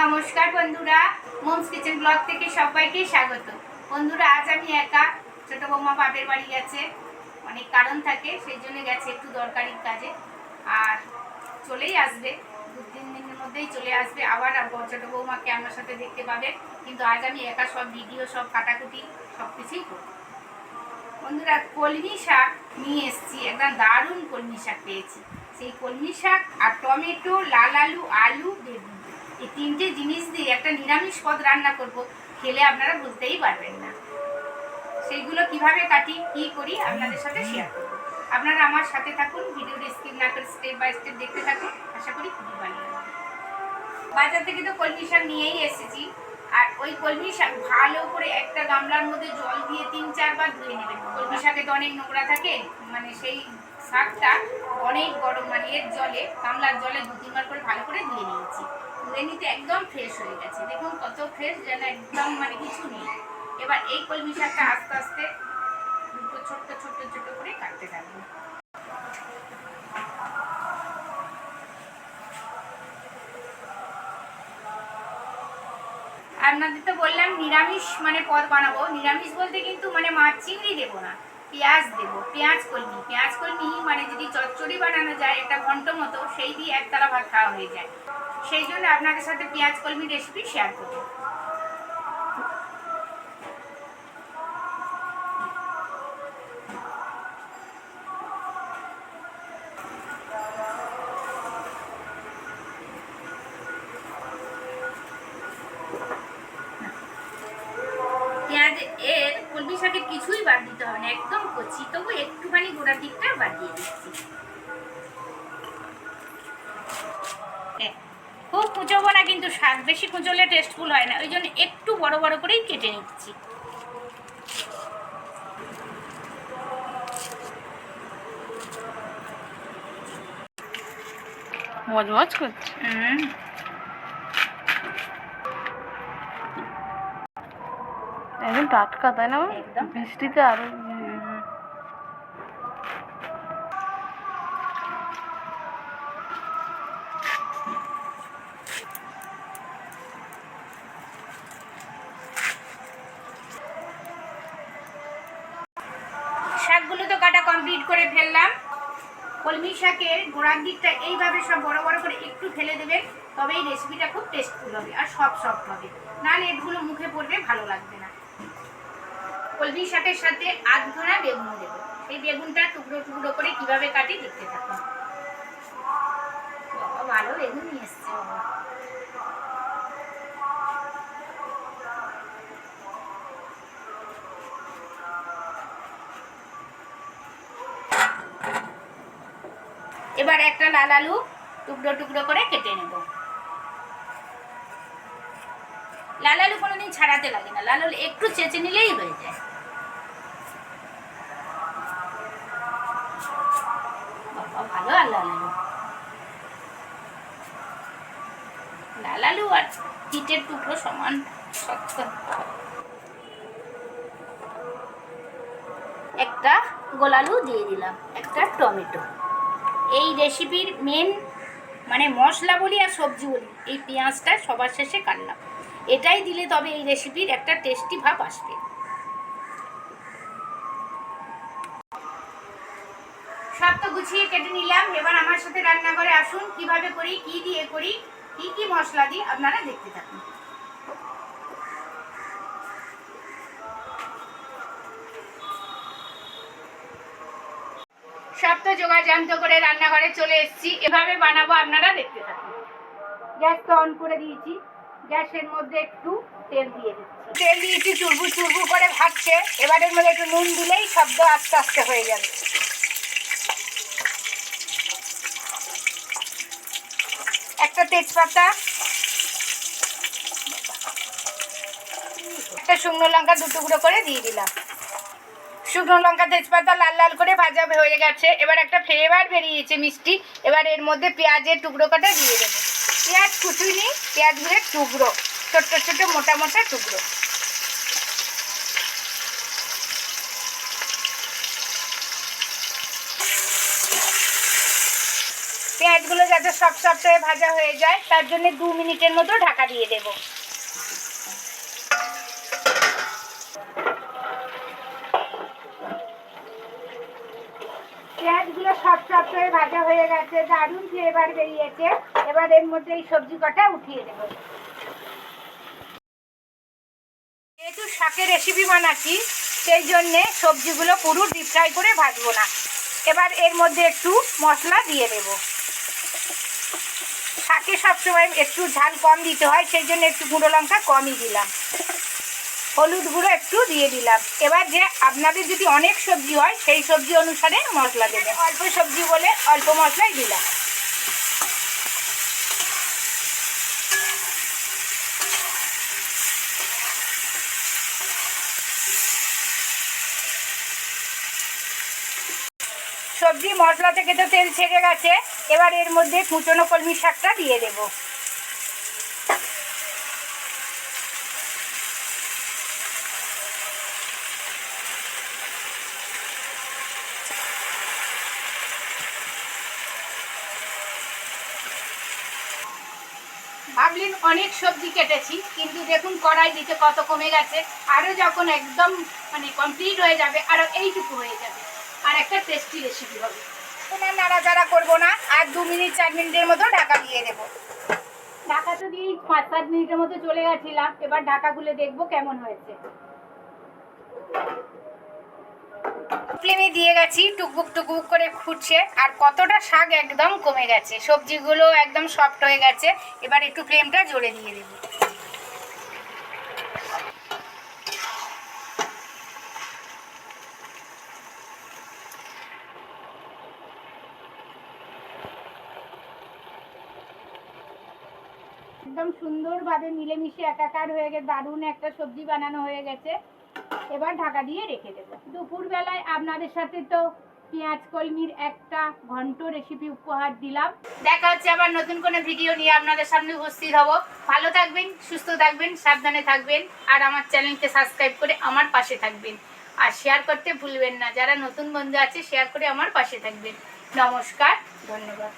নমস্কার বন্ধুরা moms kitchen blog থেকে সবাইকে স্বাগত। বন্ধুরা, আজ আমি একা, ছোট বৌমা বাপের বাড়ি গেছে। অনেক কারণ থাকে, সেই জন্য গেছে একটু দরকারি কাজে। আর চলেই আসবে, দু তিন দিনের মধ্যেই চলে আসবে। আবার ছোট বৌমাকে আমার সাথে দেখতে পাবে। কিন্তু আজ আমি একা সব ভিডিও, সব কাটাকুটি, সব কিছুই করব। বন্ধুরা, কলমি শাক নিয়ে এসেছি। একদম দারুণ কলমি শাক পেয়েছি। সেই কলমি শাক আর টমেটো, লাল আলু আলু, বেগুন। এই তিনটে জিনিস দিয়ে একটা নিরামিষ পদ রান্না করব, খেলে আপনারা বুঝতেই পারবেন না। সেইগুলো কীভাবে কাটি, কি করি আপনাদের সাথে শেয়ার করব। আপনারা আমার সাথে থাকুন ভিডিওটি স্কিপ না করে স্টেপ বাই স্টেপ দেখতে থাকুন, আশা করি খুবই ভালো বাজার থেকে তো কলমি শাক নিয়েই এসেছি, আর ওই কলমি শাক ভালো করে একটা গামলার মধ্যে জল দিয়ে তিন চারবার ধুয়ে নেবেন। কলমি শাকে তো অনেক নোংরা থাকে মানে সেই শাকটা অনেক গরম মানে এর জলে, গামলার জলে দু তিনবার করে ভালো করে ধুয়ে নিয়েছি। নিতে একদম ফ্রেশ হয়ে গেছে। দেখুন কত ফ্রেশ যেন একদম মানে কিছু নেই। এবার এই কলমি শাকটা আস্তে আস্তে দুটো ছোট্ট ছোট্ট ছোট্ট করে কাটতে থাকব। আপনাদের তো বললাম নিরামিষ মানে পদ বানাবো। নিরামিষ বলতে কিন্তু মানে মাছ চিংড়ি দেবো না, পেঁয়াজ দেবো। পেঁয়াজ কলমি। পেঁয়াজ কলমি মানে যদি চচ্চড়ি বানানো যায় একটা ঘন্ট মতো, সেই দিয়ে একতলা ভাত খাওয়া হয়ে যায়। সেই জন্য আপনাদের সাথে পেঁয়াজ কলমি রেসিপি শেয়ার করব। পেঁয়াজ এর কলমি শাকের কিছুই বাদ দিতে হবে না একদম কচি। তবু একটুখানি গোড়ার দিকটা বাদ দিয়ে দিচ্ছি। এ, খুব কুচোবো না কিন্তু শাক বেশি কুচোলে টেস্টফুল হয় না। ওই জন্য একটু বড় বড় করেই কেটে নিচ্ছি। মজমজ করছে। হুম। একদম টাটকা তাই না। বৃষ্টিতে আরও শাকগুলো তো কাটা কমপ্লিট করে ফেললাম। কলমি শাকের গোড়ার দিকটা এইভাবে সব বড় বড় করে একটু ফেলে দেবেন তবে এই রেসিপিটা খুব টেস্টফুল হবে আর সব সফট হবে। নাহলে এগুলো মুখে পড়বে, ভালো লাগবে না। কলমি শাকের সাথে আধ ধরা বেগুন দেবো। সেই বেগুনটা টুকরো টুকরো করে কীভাবে কাটি দেখতে থাকুন। ভালো বেগুন নিয়ে এসছে। এবার একটা লাল আলু টুকরো টুকরো করে কেটে নেব। লাল আলু কোনোদিন ছাড়াতে লাগে না। লাল আলু একটু চেঁচে নিলেই হয়ে যায়। ভালো আর লাল আলু। লাল আলু আর ইটের টুকরো সমান একটা গোলালু দিয়ে দিলাম, একটা টমেটো। এই রেসিপির মেন মানে মশলা বলি আর সবজি বলি, এই পেঁয়াজটা সবার শেষে কাটলাম এটাই দিলে তবে এই রেসিপির একটা টেস্টি ভাব আসবে। সব তো গুছিয়ে কেটে নিলাম, এবার আমার সাথে রান্নাঘরে আসুন, কীভাবে করি, কি দিয়ে করি, কি কি মশলা দিই, আপনারা দেখতে থাকুন। সব তো জোগাড় যন্ত্র করে রান্নাঘরে চলে এসেছি। এভাবে বানাবো আপনারা দেখতে থাকুন। গ্যাস তো অন করে দিয়েছি। গ্যাসের মধ্যে একটু তেল দিয়ে দিচ্ছি। তেল দিয়েছি, চুরবু চুরবু করে ভাজছে। এবারের মধ্যে একটু নুন দিলেই শব্দ আস্তে আস্তে হয়ে যাবে। একটা তেজপাতা, একটা শুকনো লঙ্কা দু টুকরো করে দিয়ে দিলাম। শুকনো লঙ্কা তেজপাতা লাল লাল করে ভাজা হয়ে গেছে। এবার একটা ফ্লেভার বেরিয়েছে মিষ্টি। এবার এর মধ্যে পেঁয়াজের টুকরো কাটা দিয়ে দেবো। পেঁয়াজ কুচুনি পেঁয়াজগুলোর টুকরো, ছোট্ট ছোট্ট মোটা মোটা টুকরো। পেঁয়াজগুলো যাতে সব সপ্তাহে ভাজা হয়ে যায়, তার জন্য দু মিনিটের মতো ঢাকা দিয়ে দেব। পেঁয়াজগুলো সব সপ্তাহে ভাজা হয়ে গেছে, দারুণ ফ্লেভার বেরিয়েছে। এবার এর মধ্যে এই সবজি কটা উঠিয়ে দেবো। যেহেতু শাকের রেসিপি বানাচ্ছি, সেই জন্যে সবজিগুলো পুরো ডিপ ফ্রাই করে ভাজবো না। এবার এর মধ্যে একটু মশলা দিয়ে দেব। শাকে সবসময় একটু ঝাল কম দিতে হয়, সেই জন্য একটু গুঁড়ো লঙ্কা কমই দিলাম। হলুদ গুঁড়ো একটু দিয়ে দিলাম। এবার যে আপনাদের যদি অনেক সবজি হয়, সেই সবজি অনুসারে মশলা দেবেন অল্প সবজি বলে অল্প মশলাই দিলাম। সবজি মশলা থেকে তো তেল ছেড়ে গেছে। এবার এর মধ্যে কুচনো কলমি শাকটা দিয়ে দেব। ভাবলেন অনেক সবজি কেটেছি কিন্তু দেখুন কড়াই দিতে কত কমে গেছে আরও যখন একদম মানে কমপ্লিট হয়ে যাবে আরও এইটুকু হয়ে যাবে। আর একটা টেস্টি রেসিপি হবে। কোনো নাড়াচাড়া করব না আর দু মিনিট চার মিনিটের মতো ঢাকা দিয়ে দেবো। ঢাকা তো দিয়েই পাঁচ সাত মিনিটের মতো চলে গেছিলাম এবার ঢাকা খুলে দেখব কেমন হয়েছে। ফ্লেমে দিয়ে গেছি, টুকবুক টুকবুক করে ফুটছে, আর কতটা শাক একদম কমে গেছে। সবজিগুলো একদম সফট হয়ে গেছে, এবার একটু ফ্লেমটা জোরে দিয়ে দেবো। একদম সুন্দরভাবে মিলেমিশে একাকার হয়ে গেছে দারুণ একটা সবজি বানানো হয়ে গেছে। এবার ঢাকা দিয়ে রেখে দেবো। দুপুরবেলায় আপনাদের সাথে তো পেঁয়াজ কলমির একটা ঘন্ট রেসিপি উপহার দিলাম। দেখা হচ্ছে আবার নতুন কোনো ভিডিও নিয়ে আপনাদের সামনে উপস্থিত হব। ভালো থাকবেন, সুস্থ থাকবেন, সাবধানে থাকবেন, আর আমার চ্যানেলকে সাবস্ক্রাইব করে আমার পাশে থাকবেন। আর শেয়ার করতে ভুলবেন না, যারা নতুন বন্ধু আছে শেয়ার করে আমার পাশে থাকবেন। নমস্কার, ধন্যবাদ।